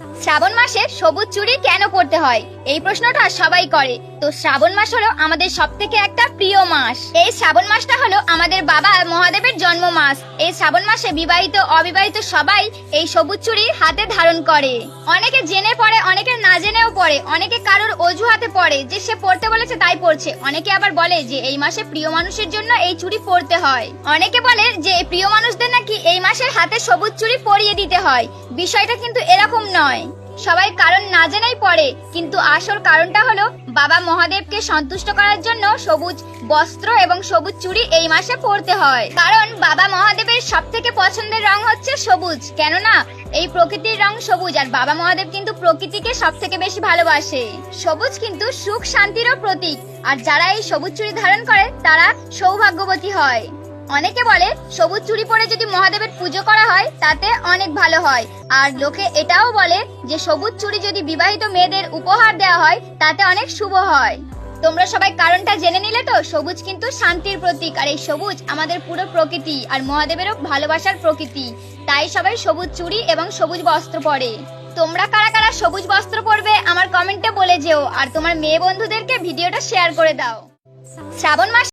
শ্রাবণ মাসে সবুজ চুড়ি কেন পড়তে হয়? এই প্রশ্নটা সবাই করে। তো শ্রাবণ মাস হলো আমাদের সব থেকে একটা প্রিয় মাস। এই শ্রাবণ মাসটা হলো আমাদের বাবা মহাদেবের জন্ম মাস। এই শ্রাবণ মাসে বিবাহিত, অবিবাহিত সবাই এই সবুজ চুড়ি হাতে ধারণ করে। অনেকে জেনে পড়ে, অনেকে না জেনেও পড়ে। অনেকে কারোর অজুহাতে পড়ে যে সে পড়তে বলেছে তাই পড়ছে। অনেকে আবার বলে যে এই মাসে প্রিয় মানুষের জন্য এই চুড়ি পরতে হয়। অনেকে বলে যে প্রিয় নাকি এই মাসের হাতে সবুজ চুড়ি পরিয়ে দিতে হয়। বিষয়টা কিন্তু এরকম নয়। সবাই কারণ না জেনেই পড়ে, কিন্তু আসল কারণটা হলো বাবা মহাদেবকে সন্তুষ্ট করার জন্য সবুজ বস্ত্র এবং সবুজ চুড়ি এই মাসে পরতে হয়। কারণ বাবা মহাদেবের সব থেকে পছন্দের রং হচ্ছে সবুজ। কেননা, এই প্রকৃতির রং সবুজ, আর বাবা মহাদেব কিন্তু প্রকৃতিকে সব থেকে বেশি ভালোবাসে। সবুজ কিন্তু সুখ শান্তিরও প্রতীক, আর যারা এই সবুজ চুড়ি ধারণ করে, তারা সৌভাগ্যবতী হয়। অনেকে বলে, সবুজ চুড়ি পরে যদি মহাদেবের পুজো করা হয়, তাতে অনেক ভালো হয়। আর লোকে এটাও বলে যে, সবুজ চুড়ি যদি বিবাহিত মেয়েদের উপহার দেওয়া হয়, তাতে অনেক শুভ হয়। তোমরা সবাই কারণটা জেনে নিলে তো? সবুজ কিন্তু শান্তির প্রতীক, আর এই সবুজ আমাদের পুরো প্রকৃতি, আর মহাদেবেরও ভালোবাসার প্রকৃতি। তাই সবাই সবুজ চুড়ি এবং সবুজ বস্ত্র পরে। তোমরা কারা কারা সবুজ বস্ত্র পরবে, আমার কমেন্টে বলে যেও, আর তোমার মেয়ে বন্ধুদেরকে ভিডিওটা শেয়ার করে দাও। শ্রাবণ মাস